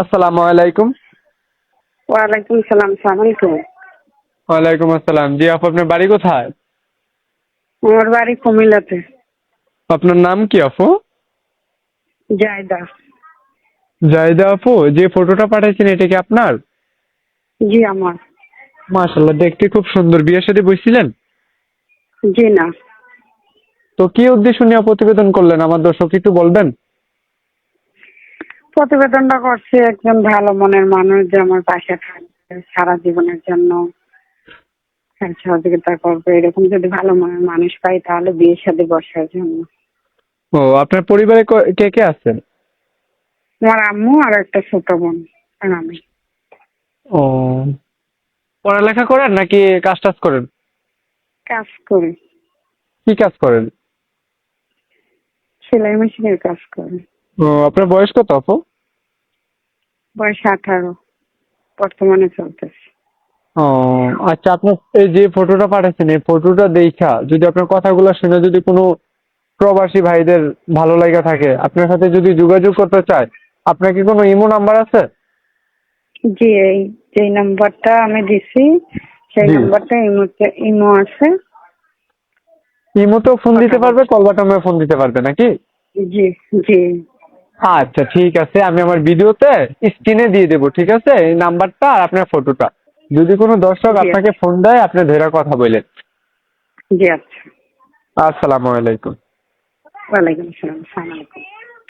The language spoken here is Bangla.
আসসালামু আলাইকুম। ওয়ালাইকুম সালাম সালাম আলাইকুম। ওয়ালাইকুম আসসালাম। জি আপু আপনার বাড়ি কোথায়? আমার বাড়ি কুমিল্লাতে। আপনার নাম কি আপু? জায়দা। জায়দা আপু যে ফটোটা পাঠাইছেন এটা কি আপনার? জি আমার। মাশাল্লাহ দেখতে খুব সুন্দর। বিয়ের সাথে বসছিলেন? জি না। তো কি উদ্দেশ্য নিয়ে প্রতিবেদন করলেন? আমার দর্শক একটু বলবেন? প্রতিবেদনটা করছে একজন ভালো মনের মানুষ যে আমার পাশে থাকবে সারা জীবনের জন্য। হ্যাঁ, সহযোগিতা করবে। এরকম যদি ভালো মনের মানুষ পাই তাহলে বিয়ের সাথে বসার জন্য। ও আপনার পরিবারে কে কে আছেন? আমার আম্মু আর একটা ছোট বোন আর আমি। ও পড়ালেখা করেন নাকি কাজ টাজ করেন? কাজ করি। কি কাজ করেন? সেলাই মেশিনের কাজ করি। আপনার বয়স কত আপু? বয়স আঠারো। বর্তমানে চলতেছে। ও আচ্ছা আপনার এই যে ফটোটা পাঠাচ্ছেন এই ফটোটা দেখা যদি আপনার কথাগুলো শুনে যদি কোনো প্রবাসী ভাইদের ভালো লাগা থাকে আপনার সাথে যদি যোগাযোগ করতে চায় আপনার কি কোনো ইমো নাম্বার আছে? জি এই যে নাম্বারটা আমি দিছি সেই জি। নাম্বারটা ইমোতে ইমো আছে। ইমোতেও ফোন দিতে পারবে কল বাটনেও ফোন দিতে পারবে নাকি? জি জি। আচ্ছা ঠিক আছে। আমি আমার ভিডিওতে স্ক্রিনে দিয়ে দেবো ঠিক আছে? এই নাম্বারটা আর আপনার ফটোটা যদি কোনো দর্শক আপনাকে ফোন দেয় আপনি ধরে কথা বলেন। জি আচ্ছা। আসসালামু আলাইকুম। ওয়ালাইকুম আসসালাম আসসালামু আলাইকুম।